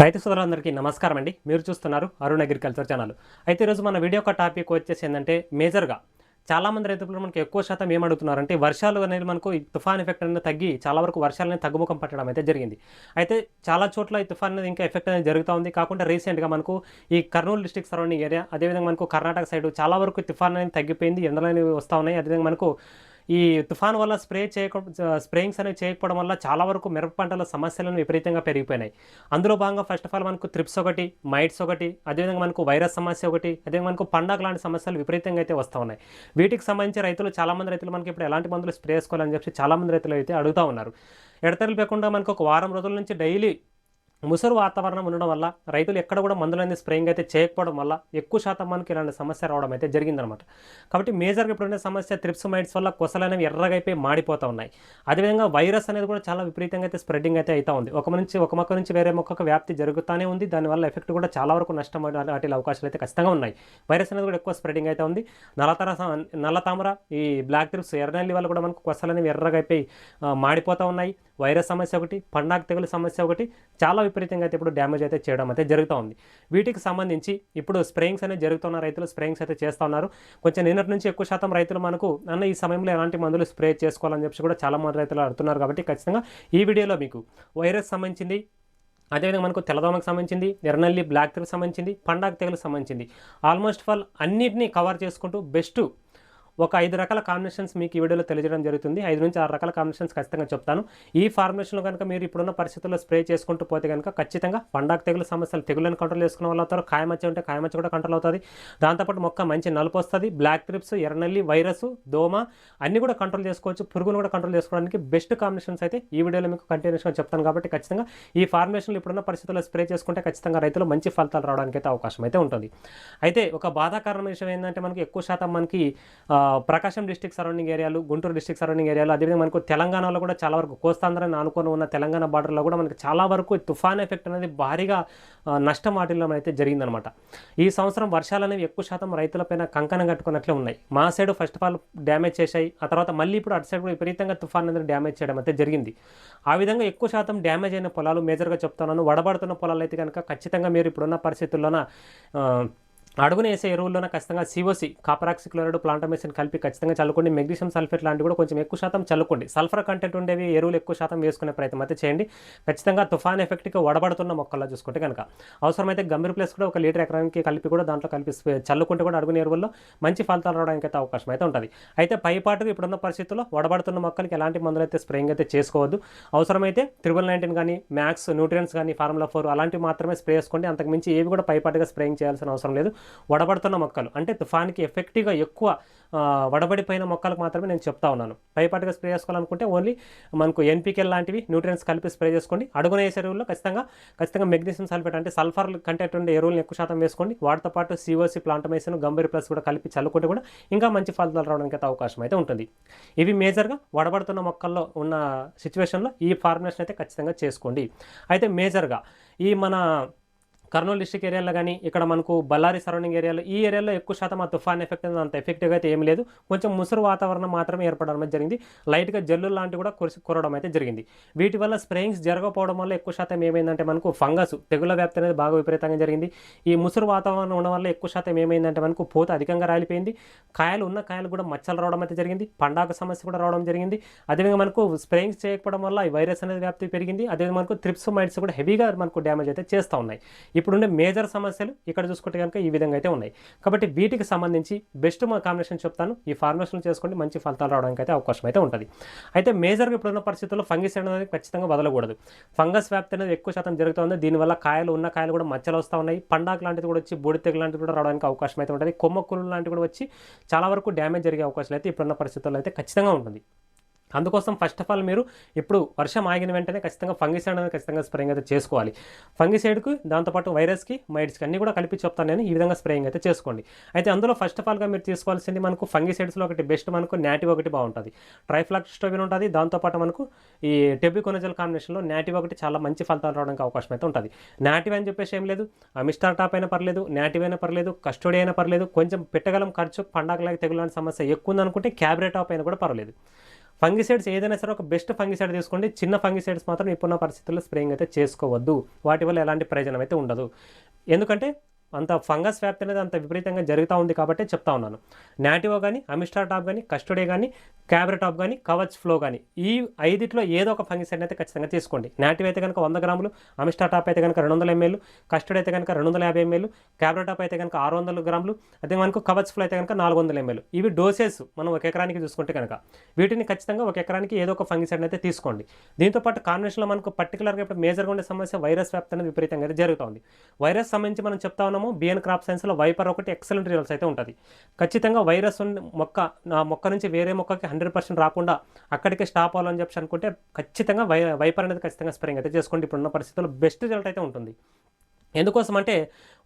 రైతు సోదరులందరికీ నమస్కారం అండి. మీరు చూస్తున్నారు అరుణ్ అగ్రికల్చర్ ఛానల్. అయితే ఈరోజు మన వీడియో ఒక టాపిక్ వచ్చేసి ఏంటంటే మేజర్గా చాలామంది రైతులు మనకి ఎక్కువ శాతం ఏం వర్షాలు అనేది మనకు ఈ తుఫాన్ ఎఫెక్ట్ అనేది తగ్గి చాలా వరకు వర్షాలనే తగ్గుముఖం పట్టడం అయితే జరిగింది. అయితే చాలా చోట్ల ఈ తుఫాన్ అనేది ఇంకా ఎఫెక్ట్ అనేది జరుగుతూ ఉంది. కాకుండా రీసెంట్గా మనకు ఈ కర్నూలు డిస్టిక్ సరౌండింగ్ ఏరియా అదేవిధంగా మనకు కర్ణాటక సైడ్ చాలా వరకు తుఫాన్ అనేది తగ్గిపోయింది. ఎండలు అనేవి వస్తూ ఉన్నాయి. అదేవిధంగా మనకు ఈ తుఫాన్ వల్ల స్ప్రే చేయక స్ప్రేయింగ్స్ అనేవి చేయకపోవడం వల్ల చాలా వరకు మిరప పంటల సమస్యలను విపరీతంగా పెరిగిపోయినాయి. అందులో భాగంగా ఫస్ట్ ఆఫ్ ఆల్ మనకు త్రిప్స్ ఒకటి మైట్స్ ఒకటి అదేవిధంగా మనకు వైరస్ సమస్య ఒకటి అదేవిధంగా మనకు పండగ లాంటి సమస్యలు విపరీతంగా అయితే వస్తూ ఉన్నాయి. వీటికి సంబంధించి రైతులు చాలామంది రైతులు మనకి ఇప్పుడు ఎలాంటి మందులు స్ప్రే చేసుకోవాలని చెప్పి చాలామంది రైతులు అయితే అడుగుతూ ఉన్నారు. ఎడతెరలు లేకుండా మనకు ఒక వారం రోజుల నుంచి డైలీ ముసురు వాతావరణం ఉండడం వల్ల రైతులు ఎక్కడ కూడా మందులు అనేది స్ప్రేయింగ్ అయితే చేయకపోవడం వల్ల ఎక్కువ శాతం మనకి ఇలాంటి సమస్య రావడం అయితే జరిగిందనమాట కాబట్టి మేజర్గా ఇప్పుడున్న సమస్య త్రిప్స్ మైట్స్ వల్ల కొసలు అనేవి ఎర్రగా అయిపోయి మాడిపోతూ ఉన్నాయి. అదేవిధంగా వైరస్ అనేది కూడా చాలా విపరీతంగా అయితే స్ప్రెడ్డింగ్ అయితే అవుతా ఉంది. ఒక నుంచి ఒక మొక్క నుంచి వేరే మొక్కకు వ్యాప్తి జరుగుతూనే ఉంది. దానివల్ల ఎఫెక్ట్ కూడా చాలా వరకు నష్టం వాటి అవకాశాలు అయితే ఖచ్చితంగా ఉన్నాయి. వైరస్ అనేది కూడా ఎక్కువ స్ప్రెడింగ్ అయితే ఉంది. నల్లతర స- నల్ల తామర ఈ బ్లాక్ త్రిప్స్ ఎర్రనల్లి వల్ల కూడా మనకు కొసలు అనేవి ఎర్రగా అయిపోయి మాడిపోతూ ఉన్నాయి. వైరస్ సమస్య ఒకటి పండాకు తెగులు సమస్య ఒకటి చాలా విపరీతంగా అయితే ఇప్పుడు డ్యామేజ్ అయితే చేయడం అయితే జరుగుతూ ఉంది. వీటికి సంబంధించి ఇప్పుడు స్ప్రేయింగ్స్ అనేది జరుగుతున్న రైతులు స్ప్రేయింగ్స్ అయితే చేస్తూ ఉన్నారు. కొంచెం నిన్నటి నుంచి ఎక్కువ శాతం రైతులు మనకు అన్న ఈ సమయంలో ఎలాంటి మందులు స్ప్రే చేసుకోవాలని చెప్పి కూడా చాలా మంది రైతులు అడుగుతున్నారు కాబట్టి ఖచ్చితంగా ఈ వీడియోలో మీకు వైరస్ సంబంధించింది అదేవిధంగా మనకు తెల్లదోమకు సంబంధించింది ఎర్రనల్లి బ్లాక్ తెగులకు సంబంధించింది పండాగ తెగులకు సంబంధించింది. ఆల్మోస్ట్ ఆల్ అన్నిటినీ కవర్ చేసుకుంటూ బెస్ట్ ఒక ఐదు రకాల కాంబినేషన్స్ మీకు ఈ వీడియోలో తెలియజేయడం జరుగుతుంది. ఐదు నుంచి ఆరు రకాల కాంబినేషన్స్ ఖచ్చితంగా చెప్తాను. ఈ ఫార్మేషన్లో కనుక మీరు ఇప్పుడున్న పరిస్థితుల్లో స్ప్రే చేసుకుంటూ పోతే కనుక ఖచ్చితంగా పండాకు తెగులు సమస్యలు తెగులను కంట్రోల్ చేసుకున్న వాళ్ళు అవుతారు. కాయమచ్చ ఉంటే కాయమచ్చ కూడా కంట్రోల్ అవుతుంది. దాంతోపాటు మొక్క మంచి నలుపు వస్తుంది. బ్లాక్ ట్రిప్స్ ఎర్రనల్లి వైరస్ దోమ అన్ని కూడా కంట్రోల్ చేసుకోవచ్చు. పురుగును కూడా కంట్రోల్ చేసుకోవడానికి బెస్ట్ కాంబినేషన్స్ అయితే ఈ వీడియోలో మీకు కంటిన్యూస్గా చెప్తాను కాబట్టి ఖచ్చితంగా ఈ ఫార్మేషన్లు ఇప్పుడున్న పరిస్థితుల్లో స్ప్రే చేసుకుంటే ఖచ్చితంగా రైతులు మంచి ఫలితాలు రావడానికి అయితే అవకాశం అయితే ఉంటుంది. అయితే ఒక బాధాకరమైన విషయం ఏంటంటే మనకి ఎక్కువ శాతం మనకి ప్రకాశం డిస్టిక్ సరౌండింగ్ ఏరియాలు గుంటూరు డిస్టిక్ సరౌండింగ్ ఏరియాలు అదేవిధంగా మనకు తెలంగాణలో కూడా చాలా వరకు కోస్తాంధ్రని ఆనుకొని ఉన్న తెలంగాణ బార్డర్లో కూడా మనకి చాలా వరకు తుఫాన్ ఎఫెక్ట్ అనేది భారీగా నష్టం వాటిల్లో అయితే జరిగిందనమాట. ఈ సంవత్సరం వర్షాలు అనేవి ఎక్కువ శాతం రైతులపైన కంకణం కట్టుకున్నట్లే ఉన్నాయి. మా side first of all damage చేశాయి. ఆ తర్వాత మళ్ళీ ఇప్పుడు అటు సైడ్ కూడా విపరీతంగా తుఫాన్ అనేది డ్యామేజ్ చేయడం అయితే జరిగింది. ఆ విధంగా ఎక్కువ శాతం డ్యామేజ్ అయిన పొలాలు మేజర్గా చెప్తున్నాను వడబడుతున్న పొలాలు అయితే కనుక ఖచ్చితంగా మీరు ఇప్పుడున్న పరిస్థితుల్లోన అడుగున వేసే ఎరువుల్లో ఖచ్చితంగా సిఓసి కాపరాక్సి క్లోరైడ్ ప్లాంటమేషన్ కలిపి ఖచ్చితంగా చల్లుకోండి. మెగ్నీషియం సల్ఫేట్ లాంటివి కూడా కొంచెం ఎక్కువ శాతం చల్లుకోండి. సల్ఫర్ కంటెంట్ ఉండేవి ఎరువులు ఎక్కువ శాతం వేసుకునే ప్రయత్నం అయితే చేయండి. ఖచ్చితంగా తుఫాన్ ఎఫెక్ట్కి వడబడుతున్న మొక్కల్లో చూసుకుంటే కనుక అవసరమైతే గంభీర ప్లేస్ కూడా ఒక లీటర్ ఎకరానికి కలిపి కూడా దాంట్లో కలిపి చల్లుకుంటే కూడా అడుగున ఎరువుల్లో మంచి ఫలితాలు రావడానికి అయితే అవకాశం అయితే ఉంటుంది. అయితే పైపాటుగా ఇప్పుడున్న పరిస్థితుల్లో వడబడుతున్న మొక్కలకి ఎలాంటి మందులు అయితే స్ప్రేయింగ్ అయితే చేసుకోవద్దు. అవసరమైతే త్రిబుల్ నైన్టీన్ కానీ మ్యాక్స్ న్యూట్రియన్స్ కానీ ఫార్ములా ఫోర్ అలాంటివి మాత్రమే స్ప్రే చేసుకోండి. అంతకుమించి ఏవి కూడా పైపాటుగా స్ప్రేయింగ్ చేయాల్సిన అవసరం లేదు. వడబడుతున్న మొక్కలు. అంటే తుఫాన్కి ఎఫెక్టివ్గా ఎక్కువ వడబడిపోయిన మొక్కలకు మాత్రమే నేను చెప్తా ఉన్నాను. పైపాటుగా స్ప్రే చేసుకోవాలనుకుంటే ఓన్లీ మనకు ఎన్పికెల్ లాంటివి న్యూట్రియన్స్ కలిపి స్ప్రే చేసుకోండి. అడుగున వేసే ఎరువుల్లో ఖచ్చితంగా ఖచ్చితంగా మెగ్నీషియం సల్ఫేట్ అంటే సల్ఫర్ కంటెంట్ ఉండే ఎరువులను ఎక్కువ శాతం వేసుకోండి. వాటితో పాటు సిఓసి ప్లాంటమేషన్ గంభీర్ ప్లస్ కూడా కలిపి చల్లుకుంటే కూడా ఇంకా మంచి ఫలితాలు రావడానికి అయితే అవకాశం అయితే ఉంటుంది. ఇవి మేజర్గా వడబడుతున్న మొక్కల్లో ఉన్న సిచ్యువేషన్లో ఈ ఫార్ములేషన్ అయితే ఖచ్చితంగా చేసుకోండి. అయితే మేజర్గా ఈ మన కర్నూలు డిస్టిక్ ఏరియాలో కానీ ఇక్కడ మనకు బళ్ళారి సరౌండింగ్ ఏరియాలో ఈ ఏరియాలో ఎక్కువ శాతం ఆ తుఫాన్ ఎఫెక్ట్ అనేది అంత ఎఫెక్టివ్గా అయితే ఏమీ లేదు. కొంచెం ముసురు వాతావరణం మాత్రమే ఏర్పడడం జరిగింది. లైట్గా జల్లు లాంటివి కూడా కురిసి కురవడం అయితే జరిగింది. వీటి వల్ల స్ప్రేయింగ్స్ జరగకపోవడం వల్ల ఎక్కువ శాతం ఏమైందంటే మనకు ఫంగస్ తెగుల వ్యాప్తి అనేది బాగా విపరీతంగా జరిగింది. ఈ ముసురు వాతావరణం ఉండడం వల్ల ఎక్కువ శాతం ఏమైందంటే మనకు పూత అధికంగా రాలిపోయింది. కాయలు ఉన్న కాయలు కూడా మచ్చలు రావడం అయితే జరిగింది. పండాక సమస్య కూడా రావడం జరిగింది. అదేవిధంగా మనకు స్ప్రేయింగ్స్ చేయకపోవడం వల్ల ఈ వైరస్ అనేది వ్యాప్తి పెరిగింది. అదేవిధంగా మనకు త్రిప్స్ మైట్స్ కూడా హెవీగా మనకు డ్యామేజ్ అయితే చేస్తూ ఉన్నాయి. ఇప్పుడుండే మేజర్ సమస్యలు ఇక్కడ చూసుకుంటే కనుక ఈ విధంగా అయితే ఉన్నాయి. కాబట్టి వీటికి సంబంధించి బెస్ట్ మా కాంబినేషన్ చెప్తాను. ఈ ఫార్మేషన్ చేసుకోండి మంచి ఫలితాలు రావడానికి అయితే అవకాశం అయితే ఉంటుంది. అయితే మేజర్గా ఇప్పుడున్న పరిస్థితుల్లో ఫంగిస్ అనేది ఖచ్చితంగా వదలకూడదు. ఫంగస్ వ్యాప్తి అనేది ఎక్కువ శాతం జరుగుతుంది. దీనివల్ల కాయలు ఉన్న కాయలు కూడా మచ్చలు వస్తూ ఉన్నాయి. పండాకు లాంటిది కూడా వచ్చి బొడి తెగ లాంటివి కూడా రావడానికి అవకాశం అయితే ఉంటుంది. కొమ్మక్కులు లాంటివి కూడా వచ్చి చాలా వరకు డ్యామేజ్ జరిగే అవకాశాలు అయితే ఇప్పుడున్న పరిస్థితుల్లో అయితే ఖచ్చితంగా ఉంటుంది. అందుకోసం ఫస్ట్ ఆఫ్ ఆల్ మీరు ఇప్పుడు వర్షం ఆగిన వెంటనే ఖచ్చితంగా ఫంగిసైడ్ అనేది ఖచ్చితంగా స్ప్రేయింగ్ అయితే చేసుకోవాలి. ఫంగిసైడ్కు దాంతోపాటు వైరస్కి మైడ్స్కి అన్నీ కూడా కలిపి చెప్తాను నేను ఈ విధంగా స్ప్రేయింగ్ అయితే చేసుకోండి. అయితే అందులో ఫస్ట్ ఆఫ్ ఆల్గా మీరు తీసుకోవాల్సింది మనకు ఫంగిసైడ్స్లో ఒకటి బెస్ట్ మనకు నాటివ్ ఒకటి బాగుంటుంది. ట్రైఫ్లాక్స్టోవిన్ ఉంటుంది దాంతోపాటు మనకు ఈ టెబికొనజల్ కాంబినేషన్లో నాటివ్ ఒకటి చాలా మంచి ఫలితాలు రావడానికి అవకాశం అయితే ఉంటుంది. నాటివ్ అని చెప్పేసి ఏం లేదు. మిస్టర్ టాప్ అయినా పర్లేదు నాటివ్ అయినా పర్లేదు కస్టడీ అయినా పర్లేదు కొంచెం పెట్టగలం ఖర్చు పండగలకి తెగులాంటి సమస్య ఎక్కువ ఉందనుకుంటే క్యాబ్రెట్ టాప్ అయినా కూడా పర్లేదు ఫంగిసైడ్స్ ఏదైనా సరే ఒక బెస్ట్ ఫంగిసైడ్ తీసుకోండి. చిన్న ఫంగిసైడ్స్ మాత్రం ఇప్పుడున్న పరిస్థితుల్లో స్ప్రేయింగ్ అయితే చేసుకోవద్దు. వాటి వల్ల ఎలాంటి ప్రయోజనం అయితే ఉండదు. ఎందుకంటే అంత ఫంగస్ వ్యాప్తి అనేది అంత విపరీతంగా జరుగుతూ ఉంది కాబట్టి చెప్తా ఉన్నాను. నాటివో కానీ అమిస్టార్ టాప్ కానీ కస్టోడే కానీ క్యాబ్రా టాప్ కానీ కవచ్ ఫ్లో కానీ ఈ ఐదిట్లో ఏదో ఒక ఫంగిసైడ్ అయితే ఖచ్చితంగా తీసుకోండి. నాటివ్ అయితే కనుక వంద గ్రాములు అమిస్టార్ టాప్ అయితే కనుక రెండు వందల ఎంఎల్ కస్టర్డ్ అయితే కనుక రెండు వందల యాభై ఎంఎల్ క్యాబ్రా టాప్ అయితే కనుక ఆరు వందల గ్రాములు అదే మనకు కవచ్ ఫ్లో అయితే కనుక నాలుగు వందల ఎంఎల్ ఇవి డోసెస్ మనం ఒక ఎకరానికి చూసుకుంటే కనుక వీటిని ఖచ్చితంగా ఒక ఎకరానికి ఏదో ఒక ఫంగిసైడ్ అయితే తీసుకోండి. దీంతో పాటు కాంబినేషన్లో మనకు పర్టికులర్గా ఇప్పుడు మేజర్గా ఉండే సమస్య వైరస్ వ్యాప్తి అనేది విపరీతంగా అయితే జరుగుతుంది వైరస్ సంబంధించి మనం చెప్తా ఉన్నాం ఉన్నాము బిఎన్ క్రాప్ సైన్స్లో వైపర్ ఒకటి ఎక్సలెంట్ రిజల్ట్స్ అయితే ఉంటుంది. ఖచ్చితంగా వైరస్ మొక్క నా మొక్క నుంచి వేరే మొక్కకి హండ్రెడ్ పర్సెంట్ రాకుండా అక్కడికే స్టాప్ అవ్వాలని చెప్పి అనుకుంటే ఖచ్చితంగా వై వైపర్ అనేది ఖచ్చితంగా స్ప్రేయింగ్ అయితే చేసుకోండి. ఇప్పుడున్న పరిస్థితుల్లో బెస్ట్ రిజల్ట్ అయితే ఉంటుంది. ఎందుకోసం అంటే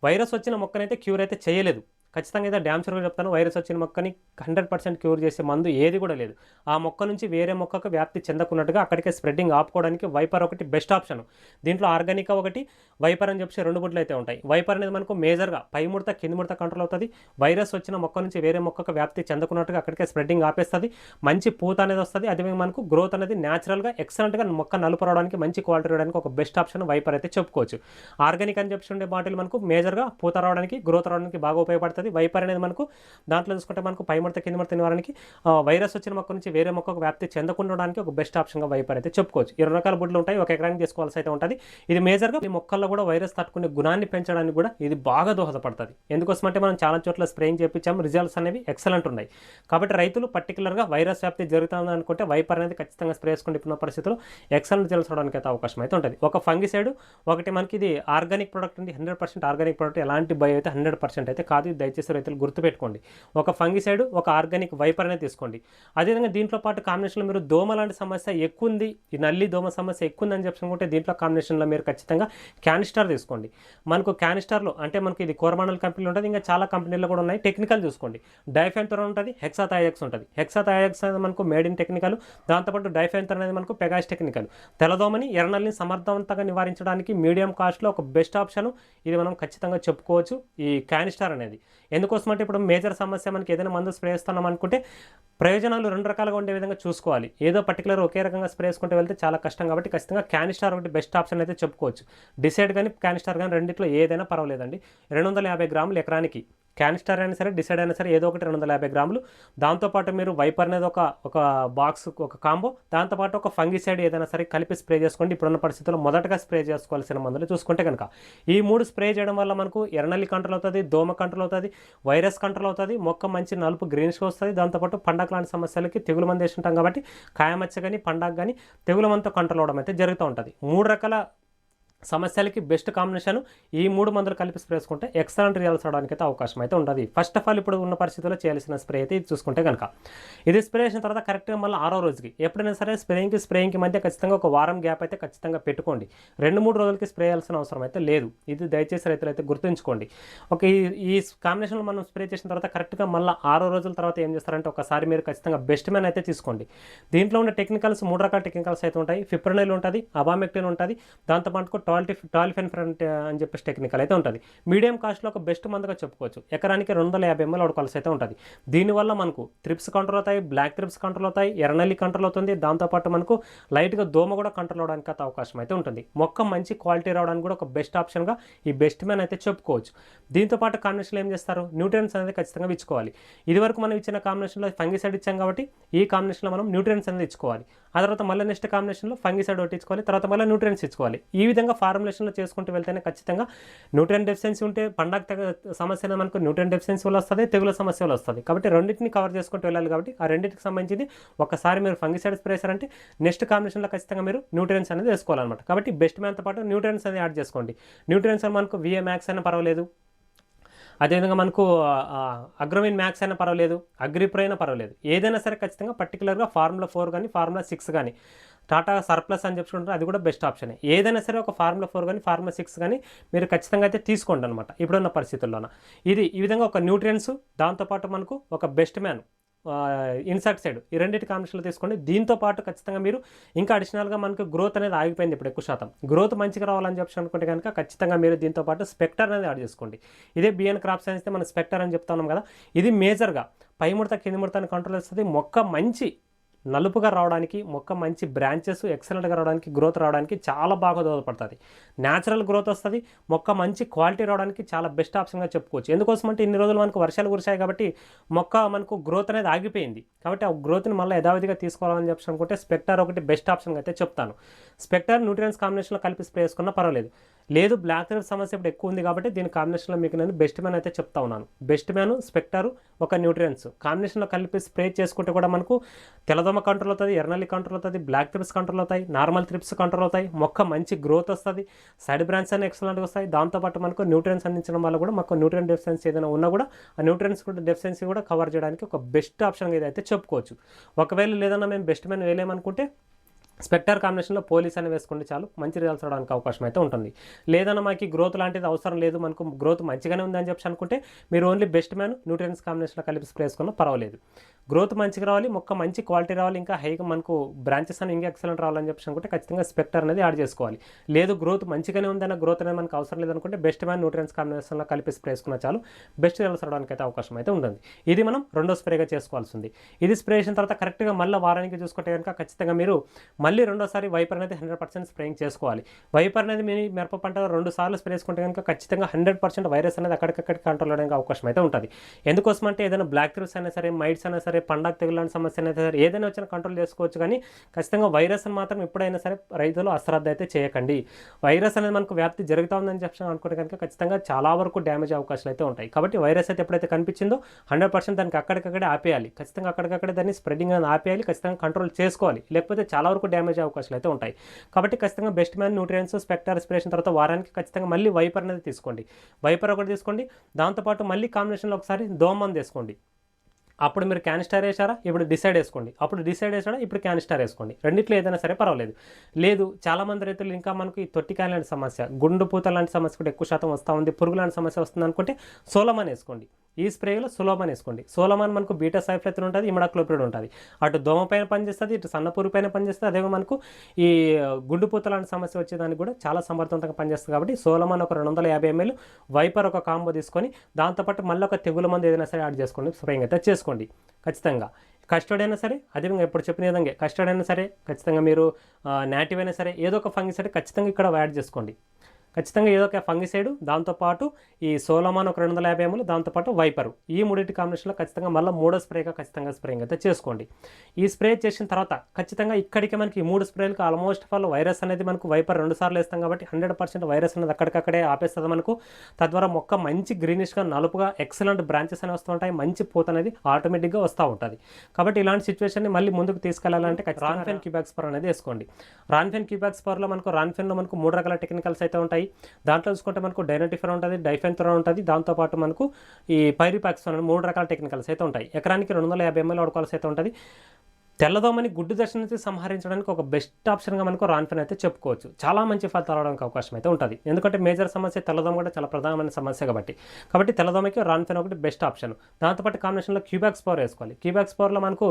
వైరస్ వచ్చిన మొక్కనైతే క్యూర్ అయితే చేయలేదు. ఖచ్చితంగా అయితే డ్యామ్ షూర్గా చెప్తాను వైరస్ వచ్చిన మొక్కని హండ్రెడ్ పర్సెంట్ క్యూర్ చేసే మందు ఏది కూడా లేదు. ఆ మొక్క నుంచి వేరే మొక్కకు వ్యాప్తి చెందకున్నట్టుగా అక్కడికే స్ప్రెడ్డింగ్ ఆపుకోవడానికి వైపర్ ఒకటి బెస్ట్ ఆప్షన్. దీంట్లో ఆర్గానిక్ ఒకటి వైపర్ అని చెప్పి రెండు బుడ్లు అయితే ఉంటాయి. వైపర్ అనేది మనకు మేజర్గా పై ముడత కింది ముడత కంట్రోల్ అవుతుంది. వైరస్ వచ్చిన మొక్క నుంచి వేరే మొక్కకు వ్యాప్తి చెందకున్నట్టుగా అక్కడికే స్ప్రెడ్డింగ్ ఆపేస్తుంది. మంచి పూత అనేది వస్తుంది. అదే మనకు గ్రోత్ అనేది న్యాచురల్గా ఎక్సలెంట్గా మొక్క నలుపు రావడానికి మంచి క్వాలిటీ రావడానికి ఒక బెస్ట్ ఆప్షన్ వైపర్ అయితే చెప్పుకోవచ్చు. ఆర్గానిక్ అని చెప్పి ఉండే బాటిల్ మనకు మేజర్గా పూత రావడానికి గ్రోత్ రావడానికి బాగా ఉపయోగపడుతుంది. వైపర్ అనేది మనకు దాంట్లో చూసుకుంటే మనకు పై ముడత కింద ముడత నివారణకి వైరస్ వచ్చిన మొక్క నుంచి వేరే మొక్కకు వ్యాప్తి చెందకుండా ఉండడానికి ఒక బెస్ట్ ఆప్షన్గా వైపర్ అయితే చెప్పుకోవచ్చు. ఇరవై రకాల బుడ్లు ఉంటాయి. ఒక ఎకరానికి చేసుకోవాల్సి అయితే ఉంటుంది. ఇది మేజర్గా ఈ మొక్కల్లో కూడా వైరస్ తట్టుకునే గుణాన్ని పెంచడానికి కూడా ఇది బాగా దోహదపడుతుంది. ఎందుకోసం అంటే మనం చాలా చోట్ల స్ప్రేయింగ్ చేయించాము రిజల్ట్స్ అనేవి ఎక్సలెంట్ ఉన్నాయి. కాబట్టి రైతులు పర్టికులర్గా వైరస్ వ్యాప్తి జరుగుతుంది అనుకుంటే వైపర్ అనేది ఖచ్చితంగా స్ప్రే చేసుకుంటే ఇప్పుడున్న పరిస్థితుల్లో ఎక్సలెంట్ రిజల్ట్స్ అవడానికి అయితే అవకాశం అయితే ఉంటుంది. ఒక ఫంగిసైడ్ ఒకటి మనకి ఇది ఆర్గానిక్ ప్రోడక్ట్ ఉంది హండ్రెడ్ పర్సెంట్ ఆర్గానిక్ ప్రోడక్ట్ ఎలాంటి భయం అయితే హండ్రెడ్ పర్సెంట్ అయితే కాదు. ఇది దయచేసి రైతులు గుర్తుపెట్టుకోండి. ఒక ఫంగిసైడ్ ఒక ఆర్గానిక్ వైపర్ అనేది తీసుకోండి. అదేవిధంగా దీంట్లో పాటు కాంబినేషన్లో మీరు దోమ లాంటి సమస్య ఎక్కువ ఉంది ఈ నల్లి దోమ సమస్య ఎక్కువ ఉందని చెప్పుకుంటే దీంట్లో కాంబినేషన్లో మీరు ఖచ్చితంగా క్యానిస్టార్ తీసుకోండి. మనకు క్యానిస్టార్లో అంటే మనకి ఇది కోరమానల్ కంపెనీలు ఉంటుంది ఇంకా చాలా కంపెనీలు కూడా ఉన్నాయి. టెక్నికల్ చూసుకోండి. డైఫెన్తర్ ఉంటుంది హెక్సాథాయాక్స్ ఉంటుంది. హెక్సాథాయాక్స్ అనేది మనకు మేడ్ ఇన్ టెక్నికల్ దాంతోపాటు డైఫెన్తర్ అనేది మనకు పెగాస్ టెక్నికల్. తెలదోమని ఎర్రనల్ని సమర్థవంతంగా నివారించడానికి మీడియం కాస్ట్లో ఒక బెస్ట్ ఆప్షన్ ఇది మనం ఖచ్చితంగా చెప్పుకోవచ్చు ఈ క్యానిస్టార్ అనేది. ఎందుకోసం అంటే ఇప్పుడు మేజర్ సమస్య మనకి ఏదైనా మందు స్ప్రే చేస్తున్నాం అనుకుంటే ప్రయోజనాలు రెండు రకాలుగా ఉండే విధంగా చూసుకోవాలి. ఏదో పర్టికులర్ ఒకే రకంగా స్ప్రే చేసుకుంటూ వెళ్తే చాలా కష్టం కాబట్టి ఖచ్చితంగా క్యానిస్టార్ ఒకటి బెస్ట్ ఆప్షన్ అయితే చెప్పుకోవచ్చు. డిసైడ్ కానీ క్యానిస్టార్ కానీ రెండిట్లో ఏదైనా పర్వాలేదండి. రెండు వందల యాభై గ్రాములు ఎకరానికి. క్యాన్స్టర్ అయినా సరే డిసైడ్ అయినా సరే ఏదో ఒకటి రెండు వందల యాభై గ్రాములు. దాంతోపాటు మీరు వైపర్ అనేది ఒక ఒక బాక్స్ ఒక కాంబో దాంతోపాటు ఒక ఫంగిసైడ్ ఏదైనా సరే కలిపి స్ప్రే చేసుకోండి. ఇప్పుడున్న పరిస్థితుల్లో మొదటగా స్ప్రే చేసుకోవాల్సిన మందులు చూసుకుంటే కనుక ఈ మూడు స్ప్రే చేయడం వల్ల మనకు ఎర్రనల్లి కంట్రోల్ అవుతుంది దోమ కంట్రోల్ అవుతుంది వైరస్ కంట్రోల్ అవుతుంది మొక్క మంచి నలుపు గ్రీనిష్ వస్తుంది. దాంతోపాటు పండగ లాంటి సమస్యలకి తెగులు మంది వేసి ఉంటాం కాబట్టి కాయమచ్చ కానీ పండగ కానీ తెగుల మంతో కంట్రోల్ అవడం అయితే జరుగుతూ ఉంటుంది. మూడు రకాల సమస్యలకి బెస్ట్ కాంబినేషన్ ఈ మూడు మందులు కలిపి స్ప్రే చేసుకుంటే ఎక్సలెంట్ రిజల్ట్స్ అవడానికి అయితే అవకాశం అయితే ఉంటుంది ఫస్ట్ ఆఫ్ ఆల్ ఇప్పుడు ఉన్న పరిస్థితుల్లో చేయాల్సిన స్ప్రే అయితే ఇది చూసుకుంటే కనుక ఇది స్ప్రే చేసిన తర్వాత కరెక్ట్గా మళ్ళీ ఆరో రోజుకి ఎప్పుడైనా సరే స్ప్రేయింగ్కి స్ప్రేయింగ్కి మధ్య ఖచ్చితంగా ఒక వారం గ్యాప్ అయితే ఖచ్చితంగా పెట్టుకోండి. రెండు మూడు రోజులకి స్ప్రే చేయాల్సిన అవసరం అయితే లేదు. ఇది దయచేసి రైతులు అయితే గుర్తుంచుకోండి. ఒక ఈ ఈ కాంబినేషన్లో మనం స్ప్రే చేసిన తర్వాత కరెక్ట్గా మళ్ళీ ఆరో రోజుల తర్వాత ఏం చేస్తారంటే ఒకసారి మీరు ఖచ్చితంగా బెస్ట్ మ్యాన్ అయితే తీసుకోండి. దీంట్లో ఉన్న టెక్నికల్స్ మూడు రకాల టెక్నికల్స్ అయితే ఉంటాయి. ఫిప్రనైల్ ఉంటుంది అబామెక్టిన్ ఉంటుంది. దాంతోపాటు టాల్టిఫ్ టాలిఫెన్ ఫ్రంట్ అని చెప్పేసి టెక్నికల్ అయితే ఉంటుంది. మీడియం కాస్ట్లో ఒక బెస్ట్ మందుగా చెప్పుకోవచ్చు. ఎకరానికి రెండు వందల యాభై ఎంఎల్ వాడుకోవాల్సి అయితే ఉంటుంది. దీనివల్ల మనకు త్రిప్స్ కంట్రోల్ అవుతాయి బ్లాక్ త్రిప్స్ కంట్రోల్ అవుతాయి ఎర్రనల్లి కంట్రోల్ అవుతుంది. దాంతోపాటు మనకు లైట్గా దోమ కూడా కంట్రోల్ అవడానికి అయితే అవకాశం అయితే ఉంటుంది. మొక్క మంచి క్వాలిటీ రావడానికి కూడా ఒక బెస్ట్ ఆప్షన్గా ఈ బెస్ట్ మ్యాన్ అయితే చెప్పుకోవచ్చు. దీంతో పాటు కాంబినేషన్లో ఏం చేస్తారు? న్యూట్రియన్స్ అనేది ఖచ్చితంగా ఇచ్చుకోవాలి. ఇదివరకు మనం ఇచ్చిన కాంబినేషన్లో ఫంగిసైడ్ ఇచ్చాం కాబట్టి ఈ కాంబినేషన్లో మనం న్యూట్రియన్స్ అనేది ఇచ్చుకోవాలి. ఆ తర్వాత మళ్ళీ నెక్స్ట్ కాంబినేషన్లో ఫంగిసైడ్ ఒకటి ఇచ్చుకోవాలి. తర్వాత మళ్ళీ న్యూట్రియన్స్ ఇచ్చుకోవాలి. ఈ విధంగా ఫార్ములేషన్లో చేసుకుంటూ వెళ్తేనే ఖచ్చితంగా న్యూట్రియన్ డెఫిషియన్సీ ఉంటే పండగ తగ్గ సమస్య మనకు న్యూట్రియన్ డెఫిషియన్సీ వల్ల వస్తుంది తెగుల సమస్య వల్ల వస్తుంది. కాబట్టి రెండింటిని కవర్ చేసుకుంటూ వెళ్ళాలి కాబట్టి ఆ రెండింటికి సంబంధించింది ఒకసారి మీరు ఫంగిసైడ్ స్ప్రే అంటే నెక్స్ట్ కాంబినేషన్లో ఖచ్చితంగా మీరు న్యూట్రియన్స్ అనేది వేసుకోవాలన్నమాట. కాబట్టి బెస్ట్ మ్యాన్తో పాటు న్యూట్రియన్స్ అనేది యాడ్ చేసుకోండి. న్యూట్రియన్స్ అని మనకు విఏ మ్యాక్స్ అయినా పర్వాలేదు. అదేవిధంగా మనకు అగ్రోమిన్ మ్యాక్స్ అయినా పర్వాలేదు. అగ్రిప్రో అయినా పర్వాలేదు. ఏదైనా సరే ఖచ్చితంగా పర్టికులర్గా ఫార్ములా ఫోర్ కానీ ఫార్ములా సిక్స్ కానీ టాటా సర్ప్లస్ అని చెప్పుకుంటారు అది కూడా బెస్ట్ ఆప్షన్. ఏదైనా సరే ఒక ఫార్ములా ఫోర్ కానీ ఫార్ములా సిక్స్ కానీ మీరు ఖచ్చితంగా అయితే తీసుకోండి అనమాట ఇప్పుడున్న పరిస్థితుల్లోన. ఇది ఈ విధంగా ఒక న్యూట్రియన్స్ దాంతోపాటు మనకు ఒక బెస్ట్ మ్యాన్ ఇన్సెక్టిసైడ్ ఈ రెండింటి కాంబినేషన్లో తీసుకోండి. దీంతో పాటు ఖచ్చితంగా మీరు ఇంకా అడిషనల్గా మనకు గ్రోత్ అనేది ఆగిపోయింది ఇప్పుడు ఎక్కువ శాతం. గ్రోత్ మంచిగా రావాలని చెప్పి అనుకుంటే కనుక ఖచ్చితంగా మీరు దీంతో పాటు స్పెక్టర్ అనేది యాడ్ చేసుకోండి. ఇదే బిఎన్ క్రాప్ సైన్స్ మనం స్పెక్టర్ అని చెప్తున్నాం కదా ఇది మేజర్గా పై ముడత కింది ముడతని కంట్రోల్ చేస్తుంది. మొక్క మంచి నలుపుగా రావడానికి మొక్క మంచి బ్రాంచెస్ ఎక్సలెంట్గా రావడానికి గ్రోత్ రావడానికి చాలా బాగా దోహదపడుతుంది. న్యాచురల్ గ్రోత్ వస్తుంది మొక్క మంచి క్వాలిటీ రావడానికి చాలా బెస్ట్ ఆప్షన్గా చెప్పుకోవచ్చు. ఎందుకోసం అంటే ఇన్ని రోజులు మనకు వర్షాలు కురిశాయి కాబట్టి మొక్క మనకు గ్రోత్ అనేది ఆగిపోయింది. కాబట్టి ఆ గ్రోత్ని మళ్ళీ యథావిధిగా తీసుకోవాలని చెప్పి అనుకుంటే స్పెక్టర్ ఒకటి బెస్ట్ ఆప్షన్గా అయితే చెప్తాను. స్పెక్టర్ న్యూట్రియన్స్ కాంబినేషన్లో కలిపి స్ప్రే చేసుకున్నా పర్వాలేదు. లేదు బ్లాక్ థ్రెడ్ సమస్య ఇప్పుడు ఎక్కువ ఉంది కాబట్టి దీని కాంబినేషన్లో మీకు నేను బెస్ట్ మ్యాన్ అయితే చెప్తా ఉన్నాను. బెస్ట్ మ్యాన్ స్పెక్టర్ ఒక న్యూట్రియన్స్ కాంబినేషన్లో కలిపి స్ప్రే చేసుకుంటే కూడా మనకు తెల్లదోమ కంట్రోల్ అవుతుంది ఎర్నల్లి కంట్రోల్ అవుతుంది బ్లాక్ త్రిప్స్ కంట్రోల్ అవుతాయి నార్మల్ త్రిప్స్ కంట్రోల్ అవుతాయి మొక్క మంచి గ్రోత్ వస్తుంది సైడ్ బ్రాంచ్ అని ఎక్సలెంట్గా వస్తాయి. దాంతోపాటు మనకు న్యూట్రియన్స్ అందించడం వల్ల కూడా మాకు న్యూట్రియన్ డెఫిషియన్సీ ఏదైనా ఉన్నా కూడా ఆ న్యూట్రియన్స్ డెఫిషియన్సీ కూడా కవర్ చేయడానికి ఒక బెస్ట్ ఆప్షన్గా ఇదైతే చెప్పుకోవచ్చు. ఒకవేళ లేదన్నా మేము బెస్ట్ మ్యాన్ వేయలేమనుకుంటే స్పెక్టర్ కాంబినేషన్లో పోలీస్ అని వేసుకుంటే చాలు మంచి రిజల్ట్స్ రావడానికి అవకాశం అయితే ఉంటుంది. లేదన్న మాకు గ్రోత్ లాంటిది అవసరం లేదు మనకు గ్రోత్ మంచిగానే ఉందని చెప్పి అనుకుంటే మీరు ఓన్లీ బెస్ట్ మ్యాన్ న్యూట్రియన్స్ కాంబినేషన్లో కలిపి స్ప్రే చేసుకున్నా పర్వాలేదు. గ్రోత్ మంచిగా రావాలి మొక్క మంచి క్వాలిటీ రావాలి ఇంకా హైగా మనకు బ్రాంచెస్ అని ఇంకా ఎక్సలెంట్ రావాలని చెప్పి అనుకుంటే ఖచ్చితంగా స్పెక్టర్ అనేది యాడ్ చేసుకోవాలి. లేదు గ్రోత్ మంచిగానే ఉందన్న గ్రోత్ అనేది మనకు అవసరం లేదనుకుంటే బెస్ట్ మ్యాన్ న్యూట్రియన్స్ కాంబినేషన్లో కలిపి స్ప్రే చేసుకున్న చాలు బెస్ట్ రిజల్ట్స్ రావడానికి అయితే అవకాశం అయితే ఉంటుంది. ఇది మనం రెండో స్ప్రేగా చేసుకోవాల్సింది. ఇది స్ప్రే చేసిన తర్వాత కరెక్ట్గా మళ్ళీ వారానికి చూసుకుంటే కనుక ఖచ్చితంగా మీరు మళ్ళీ రెండోసారి వైపర్ అనేది హండ్రెడ్ పర్సెంట్ స్ప్రేయింగ్ చేసుకోవాలి. వైపర్ అనేది మీ మిరప పంట రెండు సార్లు స్ప్రే చేసుకుంటే కనుక ఖచ్చితంగా హండ్రెడ్ పర్సెంట్ వైరస్ అనేది అక్కడికక్కడ కంట్రోల్ అవడానికి అవకాశం అయితే ఉంటుంది. ఎందుకోసం అంటే ఏదైనా బ్లాక్ త్రిప్స్ అయినా సరే మైట్స్ అయినా సరే పండగ తెగులాంటి సమస్య అయితే సరే ఏదైనా వచ్చినా కంట్రోల్ చేసుకోవచ్చు కానీ ఖచ్చితంగా వైరస్ని మాత్రం ఎప్పుడైనా సరే రైతులు అశ్రద్ధ అయితే చేయకండి. వైరస్ అనేది మనకు వ్యాప్తి జరుగుతూ ఉందని చెప్పి అనుకుంటే కనుక ఖచ్చితంగా చాలా వరకు డ్యామేజ్ అవకాశాలు అయితే ఉంటాయి. కాబట్టి వైరస్ అయితే ఎప్పుడైతే కనిపించిందో హండ్రెడ్ పర్సెంట్ దానికి అక్కడికక్కడే ఆపేయాలి. ఖచ్చితంగా అక్కడికక్కడే దాన్ని స్ప్రెడింగ్ అనేది ఆపేయాలి. ఖచ్చితంగా కంట్రోల్ చేసుకోవాలి. లేకపోతే చాలా వరకు డ్యామేజ్ అవకాశాలు అయితే ఉంటాయి. కాబట్టి ఖచ్చితంగా బెస్ట్ మ్యాన్ న్యూట్రియన్స్ స్పెక్టర్ స్ప్రేషన్ తర్వాత వారానికి ఖచ్చితంగా మళ్ళీ వైపర్ అనేది తీసుకోండి. వైపర్ ఒకటి తీసుకోండి. దాంతోపాటు మళ్ళీ కాంబినేషన్లో ఒకసారి దోమని తీసుకోండి. అప్పుడు మీరు క్యానిస్టర్ వేసారా ఇప్పుడు డిసైడ్ వేసుకోండి. అప్పుడు డిసైడ్ వేసారా ఇప్పుడు క్యానిస్టర్ వేసుకోండి. రెండిట్లో ఏదైనా సరే పర్వాలేదు. లేదు చాలామంది రైతులు ఇంకా మనకు ఈ తొట్టికాయ లాంటి సమస్య గుండు పూత లాంటి సమస్య కూడా ఎక్కువ శాతం వస్తూ ఉంది. పురుగు లాంటి సమస్య వస్తుంది అనుకుంటే సోలమని వేసుకోండి. ఈ స్ప్రేలో సులోమాన్ వేసుకోండి. సోలమాన్ మనకు బీటా సైఫ్లెత్రిన్ ఉంటుంది ఇమడాక్లోపిడ్ ఉంటుంది. అటు దోమ పైన పనిచేస్తుంది ఇటు సన్న పురుగు పైన పనిచేస్తుంది అదే మనకు ఈ గుండుపూత లాంటి సమస్య వచ్చేదానికి కూడా చాలా సమర్థవంతంగా పనిచేస్తుంది కాబట్టి సోలమాన్ ఒక రెండు వందల యాభై ఎంఎల్ వైపర్ ఒక కాంబో తీసుకొని దాంతోపాటు మళ్ళీ ఒక తెగుల మంది ఏదైనా సరే యాడ్ చేసుకోండి స్ప్రేయింగ్ అయితే చేసుకోండి. ఖచ్చితంగా. కస్టర్డ్ అయినా సరే అదేవిధంగా ఎప్పుడు చెప్పిన విధంగా కస్టర్డ్ అయినా సరే ఖచ్చితంగా మీరు నాటివ్ అయినా సరే ఏదో ఒక ఫంగిసైడ్ ఖచ్చితంగా ఇక్కడ యాడ్ చేసుకోండి. ఖచ్చితంగా ఏదో ఒక ఫంగిసైడ్ దాంతోపాటు ఈ సోలమాన్ ఒక రెండు వందల యాభై ఎంఎల్ దాంతోపాటు వైపరు. ఈ మూడింటి కాంబినేషన్లో ఖచ్చితంగా మళ్ళీ మూడో స్ప్రేగా ఖచ్చితంగా స్ప్రేయింగ్ అయితే చేసుకోండి. ఈ స్ప్రే చేసిన తర్వాత ఖచ్చితంగా ఇక్కడికి మనకి ఈ మూడు స్ప్రేలకు ఆల్మోస్ట్ ఆల్ వైరస్ అనేది మనకు వైపర్ రెండు సార్లు వేస్తాం కాబట్టి హండ్రెడ్ పర్సెంట్ వైరస్ అనేది అక్కడికక్కడే ఆపేస్తుంది మనకు. తద్వారా మొక్క మంచి గ్రీనిష్గా నలుపుగా ఎక్సలెంట్ బ్రాంచెస్ అనేవి వస్తూ ఉంటాయి. మంచి పూత అనేది ఆటోమేటిక్గా వస్తూ ఉంటుంది. కాబట్టి ఇలాంటి సిచ్యువేషన్ని మళ్ళీ ముందుకు తీసుకెళ్ళాలంటే రాన్ఫెన్ క్యూబాక్స్ పర్ అనేది వేసుకోండి. రాన్ఫెన్ క్యూబాక్స్ పర్లో మనకు రాన్ఫెన్లో మనకు మూడు రకాల టెక్నికల్స్ అయితే ఉంటాయి. దాంట్లో చూసుకుంటే మనకు డైనటిఫర్ ఉంటుంది డైఫెన్థ్రోన్ ఉంటుంది. దాంతోపాటు మనకు ఈ పైరిపాక్స్ మూడు రకాల టెక్నికల్స్ అయితే ఉంటాయి. ఎకరానికి రెండు వందల యాభై ఎంఎల్ వాడుకోవాల్సి అయితే ఉంటుంది. తెల్లదోమని గుడ్డు దశ నుంచి సంహరించడానికి ఒక బెస్ట్ ఆప్షన్గా మనకు రాన్ఫెన్ అయితే చెప్పుకోవచ్చు. చాలా మంచి ఫలితాలు రావడానికి అవకాశం అయితే ఉంటుంది. ఎందుకంటే మేజర్ సమస్య తెల్లదోమ కూడా చాలా ప్రధానమైన సమస్య కాబట్టి. కాబట్టి తెల్లదోమకి రాన్ఫెన్ ఒకటి బెస్ట్ ఆప్షన్. దాంతోపాటు కాంబినేషన్లో క్యూబాక్స్ పవర్ వేసుకోవాలి. క్యూబాక్స్ పవర్లో మనకు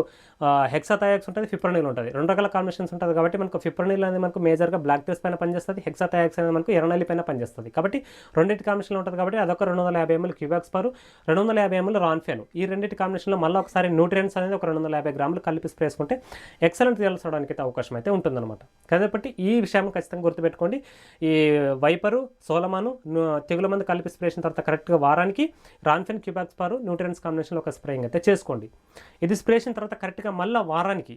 హెక్సాథయాక్స్ ఉంటుంది ఫిప్రనీల్ ఉంటుంది. రెండు రకాల కాంబినేషన్స్ ఉంటుంది కాబట్టి మనకు ఫిప్రనీల్ అనేది మనకు మేజర్గా బ్లాక్ టెస్ట్ పైన పనిచేస్తుంది హెక్సాథయాక్స్ అనేది మనకు ఎర్రనల్లి పైన పనిచేస్తుంది. కాబట్టి రెండింటి కాంబినేషన్లో ఉంటుంది కాబట్టి అదొక రెండు వందల యాభై ఎంఎల్ క్యూబాక్స్ పవర్ రెండు వందల యాభై ఎంఎల్ రాన్ఫెన్. ఈ రెండింటి కాంబినేషన్లో మళ్ళీ ఒకసారి న్యూట్రియన్స్ అనేది ఒక రెండు వందల యాభై గ్రాములు కలిపి స్ప్రే చేసుకుంటే ఎక్సలెంట్ రిజల్ట్స్ రావడానికి అయితే అవకాశం అయితే ఉంటుందన్నమాట. కాబట్టి ఈ విషయం ఖచ్చితంగా గుర్తుపెట్టుకోండి. ఈ వైపరు సోలమాను తెగుల మందు కలిపి స్ప్రే చేసిన తర్వాత కరెక్ట్గా వారానికి రాన్ఫెన్ క్యూబాక్స్ పారు న్యూట్రియన్స్ కాంబినేషన్లో ఒక స్ప్రేయింగ్ అయితే చేసుకోండి. ఇది స్ప్రే చేసిన తర్వాత కరెక్ట్గా మళ్ళీ వారానికి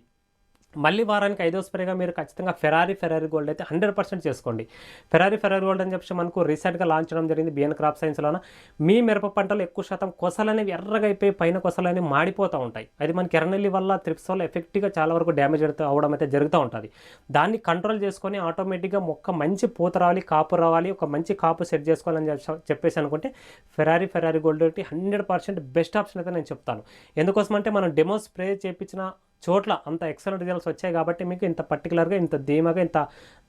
మళ్ళీ వారానికి ఐదో స్ప్రేగా మీరు ఖచ్చితంగా ఫెరారీ ఫెరారీ గోల్డ్ అయితే హండ్రెడ్ పర్సెంట్ చేసుకోండి. ఫెరారీ ఫెరారీ గోల్డ్ అని చెప్పి మనకు రీసెంట్గా లాంచ్ చేయడం జరిగింది బిఎన్ క్రాప్ సైన్స్లోన మీ మిరప పంటలు ఎక్కువ శాతం కొసలనేవి ఎర్రగా అయిపోయి పైన కొసలు మాడిపోతూ ఉంటాయి. అది మనకి ఎర్రనెల్లి వల్ల త్రిప్స్ వల్ల ఎఫెక్ట్గా చాలా వరకు డ్యామేజ్ అవడం అయితే జరుగుతూ ఉంటుంది. దాన్ని కంట్రోల్ చేసుకొని ఆటోమేటిక్గా మొక్క మంచి పూత రావాలి కాపు రావాలి ఒక మంచి కాపు సెట్ చేసుకోవాలని చెప్పేసి అనుకుంటే ఫెరారీ ఫెరారీ గోల్డ్ ఒకటి హండ్రెడ్ పర్సెంట్ బెస్ట్ ఆప్షన్ అయితే నేను చెప్తాను. ఎందుకోసం అంటే మనం డెమో స్ప్రే చేయించిన చోట్ల అంత ఎక్సలెంట్ రిజల్ట్స్ వచ్చాయి కాబట్టి మీకు ఇంత పర్టికులర్గా ఇంత ధీమాగా ఇంత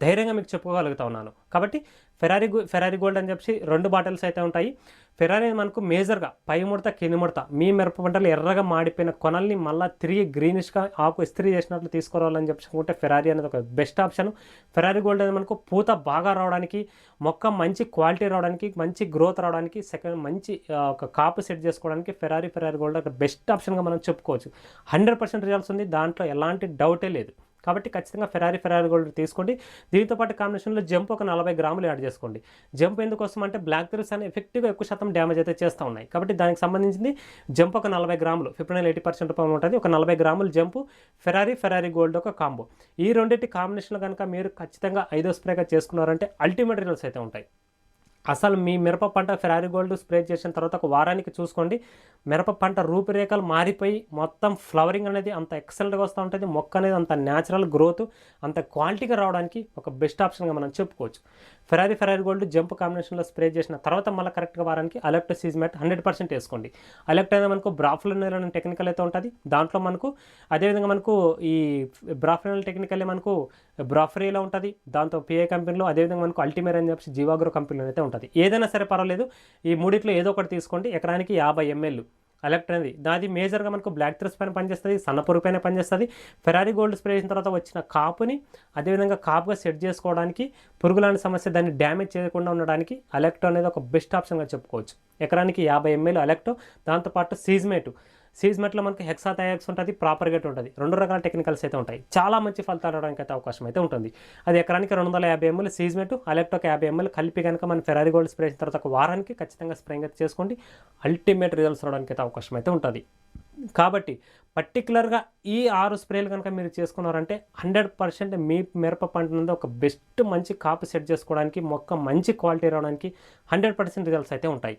ధైర్యంగా మీకు చెప్పుకోగలుగుతా ఉన్నాను. కాబట్టి ఫెరారీ ఫెరారీ గోల్డ్ అని చెప్పి రెండు బాటిల్స్ అయితే ఉంటాయి. ఫెరారీ అనేది మనకు మేజర్గా పై ముడత కింది ముడత. మీ మిరప పంటలు ఎర్రగా మాడిపోయిన కొనల్ని మళ్ళీ తిరిగి గ్రీనిష్గా ఆకు ఇస్త్రీ చేసినట్లు తీసుకురావాలని చెప్పుకుంటే ఫెరారీ అనేది ఒక బెస్ట్ ఆప్షన్. ఫెరారీ గోల్డ్ అనేది మనకు పూత బాగా రావడానికి మొక్క మంచి క్వాలిటీ రావడానికి మంచి గ్రోత్ రావడానికి సెకండ్ మంచి ఒక కాపు సెట్ చేసుకోవడానికి ఫెరారీ ఫెరారీ గోల్డ్ ఒక బెస్ట్ ఆప్షన్గా మనం చెప్పుకోవచ్చు. హండ్రెడ్ పర్సెంట్ రిజల్ట్స్ ఉంది దాంట్లో ఎలాంటి డౌటే లేదు. కాబట్టి ఖచ్చితంగా ఫెరారీ ఫెరారీ గోల్డ్ తీసుకోండి. దీంతో పాటు కాంబినేషన్లో జంప్ ఒక నలభై గ్రాములు యాడ్ చేసుకోండి. జంప్ ఎందుకోసం అంటే బ్లాక్ థెరస్ అని ఎఫెక్టివ్గా ఎక్కువ శాతం డ్యామేజ్ అయితే చేస్తూ ఉన్నాయి. కాబట్టి దానికి సంబంధించింది జంప్ ఒక నలభై గ్రాములు ఫిఫ్టీ నైన్ ఎయిటీ పర్సెంట్ రూపాయలు ఉంటుంది. ఒక నలభై గ్రాములు జంప్ ఫెరారీ ఫెరారీ గోల్డ్ ఒక కాంబో. ఈ రెండింటి కాంబినేషన్లో కనుక మీరు ఖచ్చితంగా ఐదో స్ప్రేగా చేసుకున్నారంటే అల్టిమేట్ రిజల్ట్స్ అయితే ఉంటాయి. అసలు మీ మిరప పంట ఫెరారీ గోల్డ్ స్ప్రే చేసిన తర్వాత ఒక వారానికి చూసుకోండి. మిరప పంట రూపురేఖలు మారిపోయి మొత్తం ఫ్లవరింగ్ అనేది అంత ఎక్సలెంట్గా వస్తూ ఉంటుంది. మొక్క అనేది అంత న్యాచురల్ గ్రోత్ అంత క్వాలిటీగా రావడానికి ఒక బెస్ట్ ఆప్షన్గా మనం చెప్పుకోవచ్చు. ఫెరారీ ఫెరారీ గోల్డ్ జంప్ కాంబినేషన్లో స్ప్రే చేసిన తర్వాత మళ్ళీ కరెక్ట్గా వారానికి అలెక్ట్ సీజ్మెట్ హండ్రెడ్ పర్సెంట్ వేసుకోండి. అలెక్ట్ అనేది మనకు బ్రాఫ్లినర్ అనే టెక్నికల్ అయితే ఉంటుంది. దాంట్లో మనకు అదేవిధంగా మనకు ఈ బ్రాఫ్లినర్ టెక్నికల్ మనకు బ్రాఫరీలో ఉంటుంది దాంతో పిఏ కంపెనీలో అదేవిధంగా మనకు అల్టిమేర్ అని చెప్పి జీవాగ్రో కంపెనీలో అయితే ఉంటుంది. ఏదైనా సరే పర్వాలేదు ఈ మూడిట్లో ఏదో ఒకటి తీసుకోండి ఎకరానికి యాభై ఎంఎల్ అలెక్ట్ అనేది. దాది మేజర్గా మనకు బ్లాక్ థ్రెస్ పైన పనిచేస్తుంది సన్నపురుగు పైన పనిచేస్తుంది. ఫెరారీ గోల్డ్ స్ప్రే చేసిన తర్వాత వచ్చిన కాపుని అదేవిధంగా కాపుగా సెట్ చేసుకోవడానికి పురుగులాంటి సమస్య దాన్ని డ్యామేజ్ చేయకుండా ఉండడానికి అలెక్టో అనేది ఒక బెస్ట్ ఆప్షన్గా చెప్పుకోవచ్చు. ఎకరానికి యాభై ఎంఎల్ అలెక్టో దాంతోపాటు సీజ్మేటు. సీజ్మెట్లో మనకి హెక్సా థయాక్స్ ఉంటుంది ప్రాపర్ గేట్ ఉంటుంది. రెండు రకాల టెక్నికల్స్ అయితే ఉంటాయి. చాలా మంచి ఫలితాలు రావడానికి అయితే అవకాశం అయితే ఉంటుంది. అది ఎకరానికి రెండు వందల యాభై ఎంఎల్ సీజ్మెట్ అలెక్టోక్ యాభై ఎంఎల్ కలిపి కనుక మన ఫెరారీ గోల్డ్ స్ప్రే చేసిన తర్వాత ఒక వారానికి ఖచ్చితంగా స్ప్రేయింగ్ అయితే చేసుకోండి. అల్టిమేట్ రిజల్ట్స్ రావడానికి అయితే అవకాశం అయితే ఉంటుంది. కాబట్టి పర్టికులర్గా ఈ ఆరు స్ప్రేలు కనుక మీరు చేసుకున్నారంటే హండ్రెడ్ పర్సెంట్ మీ మిరప పంట నుండి ఒక బెస్ట్ మంచి కాపు సెట్ చేసుకోవడానికి మొక్క మంచి క్వాలిటీ రావడానికి హండ్రెడ్ పర్సెంట్ రిజల్ట్స్ అయితే ఉంటాయి.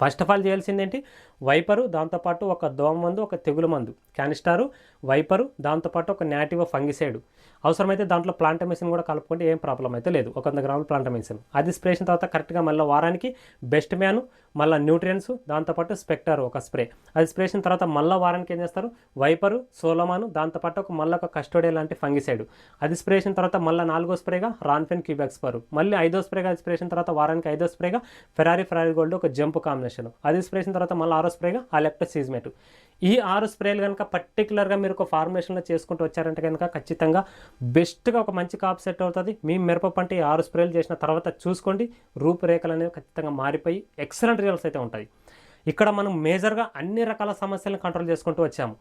ఫస్ట్ ఆఫ్ ఆల్ చేయాల్సింది ఏంటి వైపరు దాంతోపాటు ఒక దోమ మందు ఒక తెగులు మందు. క్యానిస్టారు వైపరు దాంతోపాటు ఒక నాటివ్ ఫంగిసైడ్. అవసరమైతే దాంట్లో ప్లాంటమేషన్ కూడా కలుపుకుంటే ఏం ప్రాబ్లం అయితే లేదు. ఒక వంద గ్రాముల ప్లాంటమేషన్ అది స్ప్రేషన్ తర్వాత కరెక్ట్గా మళ్ళీ వారానికి బెస్ట్ మ్యాను మళ్ళీ న్యూట్రియన్స్ దాంతోపాటు స్పెక్టర్ ఒక స్ప్రే. అది స్ప్రే చేసిన తర్వాత మళ్ళీ వారానికి ఏం చేస్తారు? వైపరు సోలోమాను దాంతోపాటు ఒక మళ్ళీ ఒక కస్టోడే లాంటి ఫంగిసైడ్. అది స్ప్రే చేసిన తర్వాత మళ్ళీ నాలుగో స్ప్రేగా రాన్ఫెన్ క్యూబెక్స్ పరు. మళ్ళీ ఐదో స్ప్రేగా అది స్ప్రే చేసిన తర్వాత వారానికి ఐదో స్ప్రేగా ఫెరారీ ఫెరారీ గోల్డ్ ఒక జంప్ కాంబినేషన్. అది స్ప్రే చేసిన తర్వాత మళ్ళీ ఆరో స్ప్రేగా అలెక్టో సీజ్మెట్ ఈ ఆరు స్ప్రేలు కనుక పర్టికులర్గా మీరు ఒక ఫార్మేషన్లో చేసుకుంటూ వచ్చారంటే కనుక ఖచ్చితంగా బెస్ట్గా ఒక మంచి కాప్ సెట్ అవుతుంది. మీ మిరప పంట ఈ ఆరు స్ప్రేలు చేసిన తర్వాత చూసుకోండి. రూపురేఖలు అనేవి ఖచ్చితంగా మారిపోయి ఎక్సలెంట్ మెటీరియల్స్ అయితే ఉంటాయి. ఇక్కడ మనం మేజర్గా అన్ని రకాల సమస్యలను కంట్రోల్ చేసుకుంటూ వచ్చాము.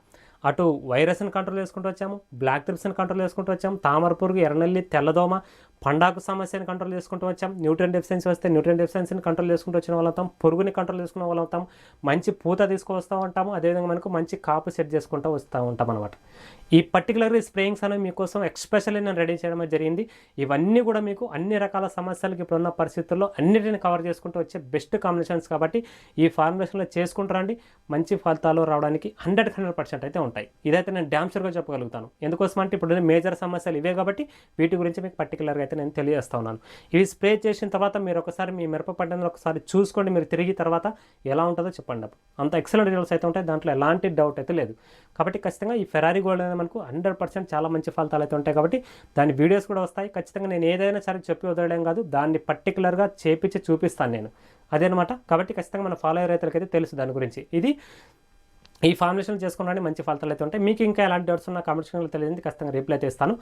అటు వైరస్ని కంట్రోల్ చేసుకుంటూ వచ్చాము బ్లాక్ త్రిప్స్ని కంట్రోల్ చేసుకుంటూ వచ్చాము తామర పురుగు ఎర్రనల్లి తెల్లదోమ పండాకు సమస్యని కంట్రోల్ చేసుకుంటూ వచ్చాం న్యూట్రియన్ డెఫిషియన్సీ వస్తే న్యూట్రియన్ డెఫిషియన్సీని కంట్రోల్ చేసుకుంటూ వచ్చిన వాళ్ళం అవుతాం పురుగుని కంట్రోల్ చేసుకున్న వాళ్ళు అవుతాం మంచి పూత తీసుకువస్తూ ఉంటాము అదేవిధంగా మనకు మంచి కాపు సెట్ చేసుకుంటూ వస్తూ ఉంటాం అనమాట ఈ పర్టికులర్ స్ప్రేయింగ్స్ అనేవి మీకోసం ఎక్స్పెషల్లీ నేను రెడీ చేయడం జరిగింది. ఇవన్నీ కూడా మీకు అన్ని రకాల సమస్యలకు ఇప్పుడున్న పరిస్థితుల్లో అన్నిటిని కవర్ చేసుకుంటూ వచ్చే బెస్ట్ కాంబినేషన్స్ కాబట్టి ఈ ఫార్ములేషన్లో చేసుకుంటారండి మంచి ఫలితాలు రావడానికి హండ్రెడ్ హండ్రెడ్ పర్సెంట్ అయితే ఉంటాయి. ఇదైతే నేను డ్యామ్ షూర్గా చెప్పగలుగుతాను. ఎందుకోసం అంటే ఇప్పుడు మేజర్ సమస్యలు ఇవే కాబట్టి వీటి గురించి మీకు పర్టికులర్గా అయితే నేను తెలియజేస్తా ఉన్నాను. ఇవి స్ప్రే చేసిన తర్వాత మీరు ఒకసారి మీ మిరప పంటను ఒకసారి చూసుకోండి. మీరు తిరిగి తర్వాత ఎలా ఉంటుందో చెప్పండి అంత ఎక్సలెంట్ రిజల్ట్స్ అయితే ఉంటాయి. దాంట్లో ఎలాంటి డౌట్ అయితే లేదు. కాబట్టి ఖచ్చితంగా ఈ ఫెరారీ గోల్డ్ అనేది మనకు హండ్రెడ్ పర్సెంట్ చాలా మంచి ఫలితాలు అయితే ఉంటాయి కాబట్టి దాని వీడియోస్ కూడా వస్తాయి. ఖచ్చితంగా నేను ఏదైనా సరే చెప్పి వదలడం కాదు. దాన్ని పర్టికులర్గా చేపించి చూపిస్తాను నేను. అదేనమాట. కాబట్టి ఖచ్చితంగా మన ఫాలో అయ్యే రైతులకైతే తెలుసు దాని గురించి. ఇది ఈ ఫార్మేషన్ చేసుకున్నాను మంచి ఫలితాలు అయితే ఉంటాయి. మీకు ఇంకా ఎలాంటి డౌట్స్ ఉన్నా కామెంట్స్ తెలియదు ఖచ్చితంగా రిప్లై చేస్తాను.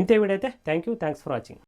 ఇంతే వీడైతే thank you thanks for watching